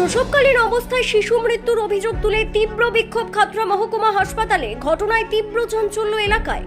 প্রসবকালীন অবস্থায় শিশু মৃত্যুর অভিযোগ তুলে তীব্র বিক্ষোভ খাত্রা মহকুমা হাসপাতালে। ঘটনায় তীব্র চাঞ্চল্য এলাকায়।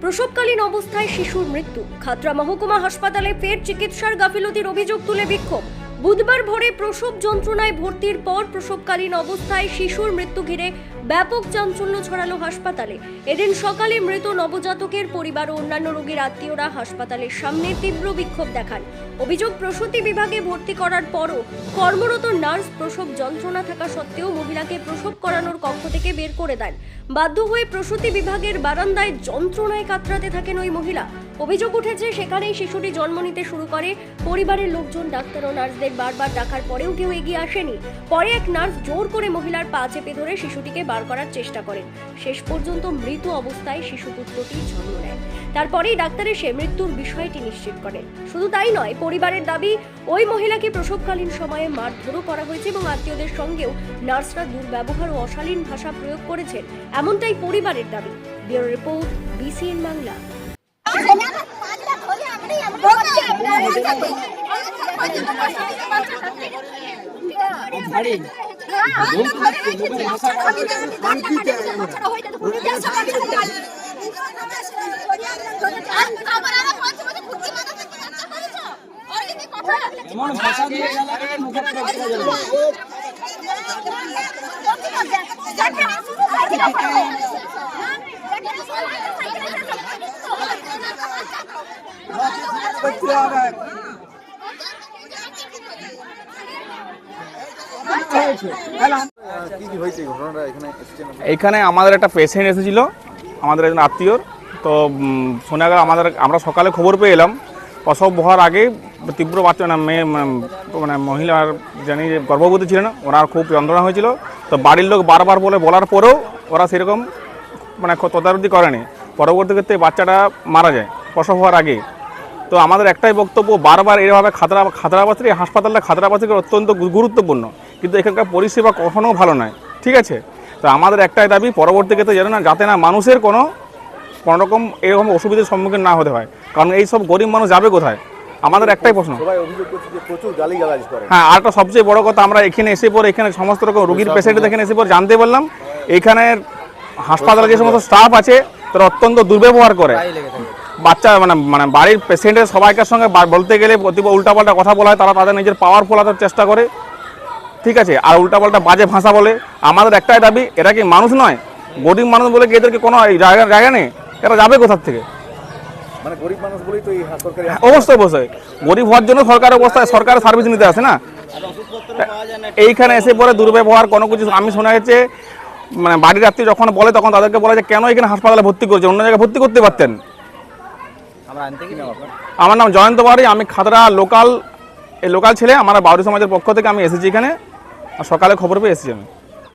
প্রসবকালীন অবস্থায় শিশুর মৃত্যু। খাত্রা মহকুমা হাসপাতালে ফের চিকিৎসার গাফিলতির অভিযোগ তুলে বিক্ষোভ। বুধবার ভোরে প্রসব যন্ত্রণায় ভর্তির পর প্রসবকালীন অবস্থায় শিশুর মৃত্যু ঘিরে ব্যাপক চাঞ্চল্য ছড়ালো হাসপাতালে। এদিন সকালে মৃত নবজাতকের পরিবার ও অন্যান্য রোগীর আত্মীয়রা হাসপাতালের সামনে তীব্র বিক্ষোভ দেখান। অভিযোগ, প্রসূতি বিভাগে ভর্তি করার পরও কর্মরত নার্স প্রসব যন্ত্রণা থাকা সত্ত্বেও মহিলাকে প্রসব করানোর কক্ষ থেকে বের করে দেন। বাধ্য হয়ে প্রসূতি বিভাগের বারান্দায় যন্ত্রণায় কাতরাতে থাকেন ওই মহিলা। অভিযোগ উঠেছে, সেখানেই শিশুটি জন্ম নিতে শুরু করে। পরিবারের লোকজন, ডাক্তার ও নার্সদের বারবার ডাকার পরেও কেউ এগিয়ে আসেনি। পরে এক নার্স জোর করে মহিলার পা চেপে ধরে শিশুটিকে বার করার চেষ্টা করেন। শেষ পর্যন্ত মৃত অবস্থায় শিশুপুত্রটি জন্ম নেয়। তারপরেই ডাক্তার এসে মৃত্যুর বিষয়টি নিশ্চিত করেন। শুধু তাই নয়, পরিবারের দাবি, ওই মহিলাকে প্রসবকালীন সময়ে মারধরও করা হয়েছে এবং আত্মীয়দের সঙ্গেও নার্সরা দুর্ব্যবহার ও অশালীন ভাষা প্রয়োগ করেছেন, এমনটাই পরিবারের দাবি। Bureau report, BCN Bangla. এমন ভাষা দিয়ে গেলে মুখে পুরো ঢুকে যাবে। এখানে আমাদের একটা পেশেন্ট এসেছিল, আমাদের একজন আত্মীয়র। তো শোনা গেল আমাদের, আমরা সকালে খবর পেয়ে এলাম। প্রসব হওয়ার আগে তীব্র বাচ্চা মানে মেয়ে, মানে- মানে মহিলার জানি যে গর্ভবতী ছিলেন, ওনার খুব যন্ত্রণা হয়েছিল। তো বাড়ির লোক বারবার বলে, বলার পরেও ওরা সেরকম মানে তদারকি করেনি। পরবর্তী ক্ষেত্রে বাচ্চাটা মারা যায় প্রসব হওয়ার আগে। তো আমাদের একটাই বক্তব্য বারবার এভাবে খাতরা খাতরাবাসী হাসপাতালটা খাতরাবাসী অত্যন্ত গুরুত্বপূর্ণ। কিন্তু এখানকার পরিষেবা কখনো ভালো নয় ঠিক আছে? তো আমাদের একটাই দাবি পরবর্তী ক্ষেত্রে যেন না যাতে না মানুষের কোনো কোনো রকম এরকম অসুবিধার সম্মুখীন না হতে হয়। কারণ এই সব গরিব মানুষ যাবে কোথায়? আমাদের একটাই প্রশ্ন। সবাই অভিযোগ করছে যে প্রচুর গালিগালাজ করে। হ্যাঁ আর একটা সবচেয়ে বড় কথা আমরা এখানে এসে পরে এখানে সমস্ত রকম রোগীর পেশেন্ট এখানে এসে পরে জানতে পারলাম এখানে হাসপাতালে যে সমস্ত স্টাফ আছে তারা অত্যন্ত দুর্ব্যবহার করে। বাচ্চা মানে মানে বাড়ির পেশেন্টের সবাইকার সঙ্গে বলতে গেলে অতি উল্টাপাল্টা কথা বলা হয় তারা তাদের নিজের পাওয়ার ফোলাতে চেষ্টা করে। ঠিক আছে? আর উল্টাপাল্টা বাজে ভাষা বলে। আমাদের একটাই দাবি এরা কি মানুষ নয়? গরিব মানুষ বলে কি এদেরকে কোনো জায়গা জায়গা নেই? এরা যাবে কোথার থেকে? মানে গরিব মানুষ বলেই তো অবশ্যই অবশ্যই। গরিব হওয়ার জন্য সরকার অবস্থায় সরকারের সার্ভিস নিতে আসে না? এইখানে এসে পরে দুর্ব্যবহার কোনো কিছু আমি শোনা গেছে মানে বাড়ির রাত্রি যখন বলে তখন তাদেরকে বলে যে কেন এখানে হাসপাতালে ভর্তি করছে অন্য জায়গায় ভর্তি করতে পারতেন? আমার নাম জয়ন্ত বাড়ি আমি খাতড়া লোকাল, এই লোকাল ছেলে, আমার বাউরি সমাজের পক্ষ থেকে আমি এসেছি এখানে সকালে খবর পেয়ে এসেছি আমি।